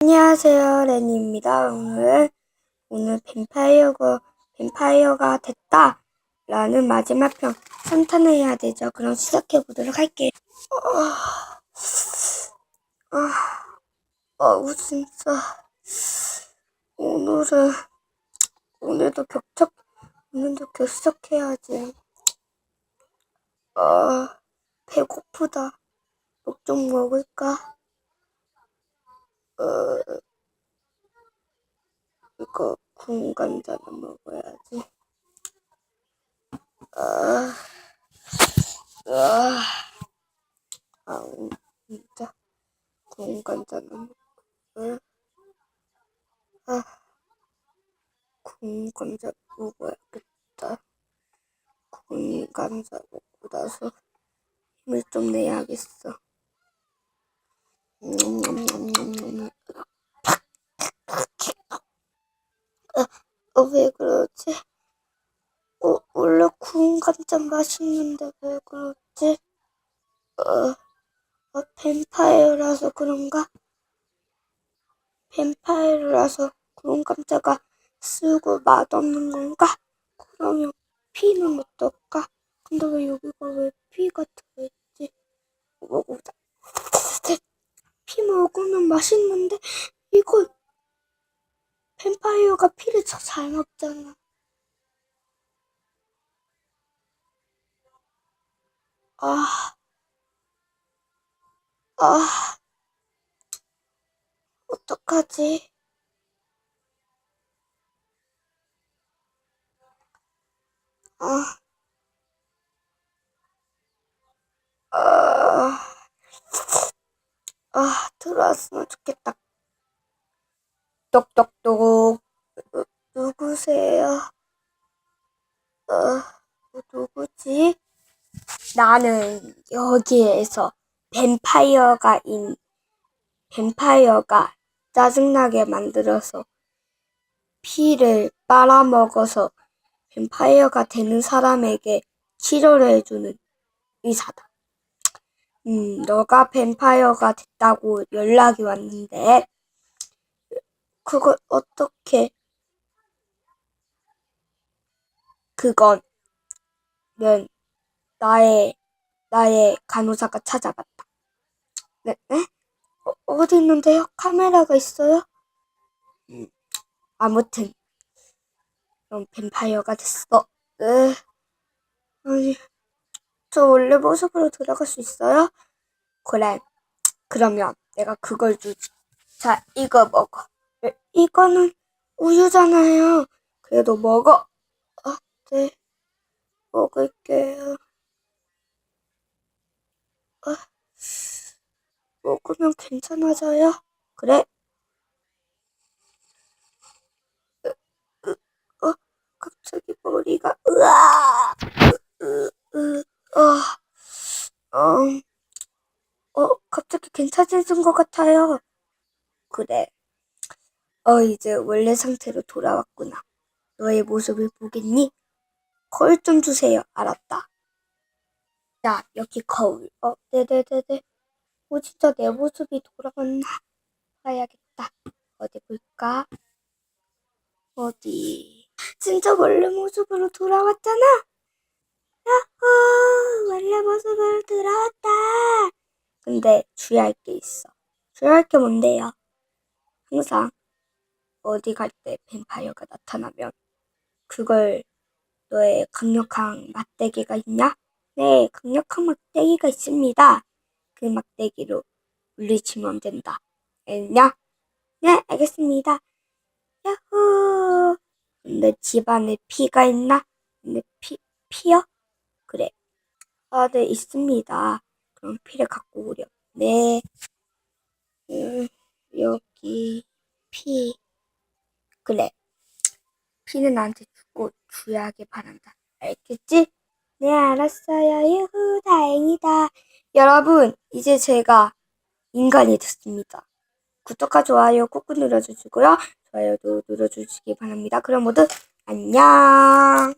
안녕하세요, 레니입니다. 오늘, 오늘 뱀파이어가, 뱀파이어가 됐다. 라는 마지막 편 선탄해야 되죠. 그럼 시작해 보도록 할게요. 아, 아, 아우, 진짜. 오늘은, 오늘도 격척, 오늘도 격척해야지. 아, 배고프다. 뭐좀 먹을까? 어, 이거 구운 감자는 먹어야지. 아, 아, 아우, 진짜 감자는 먹고, 아, 구운 감자 먹어야겠다. 구운 감자 먹고 나서 힘을 좀 내야겠어. 음, 어, 왜 그러지? 어, 원래 구운 감자 맛있는데 왜 그러지? 어, 어, 뱀파이어라서 그런가? 뱀파이어라서 구운 감자가 쓰고 맛없는 건가? 그러면 피는 어떨까? 근데 왜 여기가 왜 피가 들어있지? 먹어보자. 피 먹으면 맛있는데 뱀 파이어가 피를 더잘 먹잖아. 아, 아, 어떡하지? 아, 아, 아, 들어왔으면 좋겠다. 똑똑똑. 누, 누구세요? 어, 누구지? 나는 여기에서 뱀파이어가 인, 뱀파이어가 짜증나게 만들어서 피를 빨아먹어서 뱀파이어가 되는 사람에게 치료를 해주는 의사다. 음, 너가 뱀파이어가 됐다고 연락이 왔는데, 그걸 어떻게, 그건, 는 나의, 나의 간호사가 찾아봤다. 네, 네? 어, 어디 있는데요? 카메라가 있어요? 음, 아무튼, 넌 뱀파이어가 됐어. 네. 아니, 저 원래 모습으로 돌아갈 수 있어요? 그래. 그러면 내가 그걸 주지. 자, 이거 먹어. 에, 이거는 우유잖아요. 그래도 먹어. 아, 네. 먹을게요. 아, 먹으면 괜찮아져요? 그래. 어, 갑자기 머리가, 으아! 으, 으, 으, 어, 어, 어, 갑자기 괜찮아진 것 같아요. 그래. 어, 이제 원래 상태로 돌아왔구나. 너의 모습을 보겠니? 거울 좀 주세요. 알았다. 자, 여기 거울. 어, 네네네네. 어, 진짜 내 모습이 돌아왔나? 봐야겠다. 어디 볼까? 어디? 진짜 원래 모습으로 돌아왔잖아? 야호! 원래 모습으로 돌아왔다. 근데 주의할 게 있어. 주의할 게 뭔데요? 항상 어디 갈 때 뱀파이어가 나타나면 그걸 너의 강력한 막대기가 있냐? 네, 강력한 막대기가 있습니다. 그 막대기로 물리치면 된다. 알겠냐? 네, 알겠습니다. 야호! 근데 집안에 피가 있나? 근데 피, 피요? 그래. 아, 네, 있습니다. 그럼 피를 갖고 오렴. 네. 음, 여기, 피. 그래. 피는 나한테 주고 주의하길 바란다. 알겠지? 네, 알았어요. 유후, 다행이다. 여러분, 이제 제가 인간이 됐습니다. 구독과 좋아요 꾹꾹 눌러주시고요. 좋아요도 눌러주시기 바랍니다. 그럼 모두 안녕!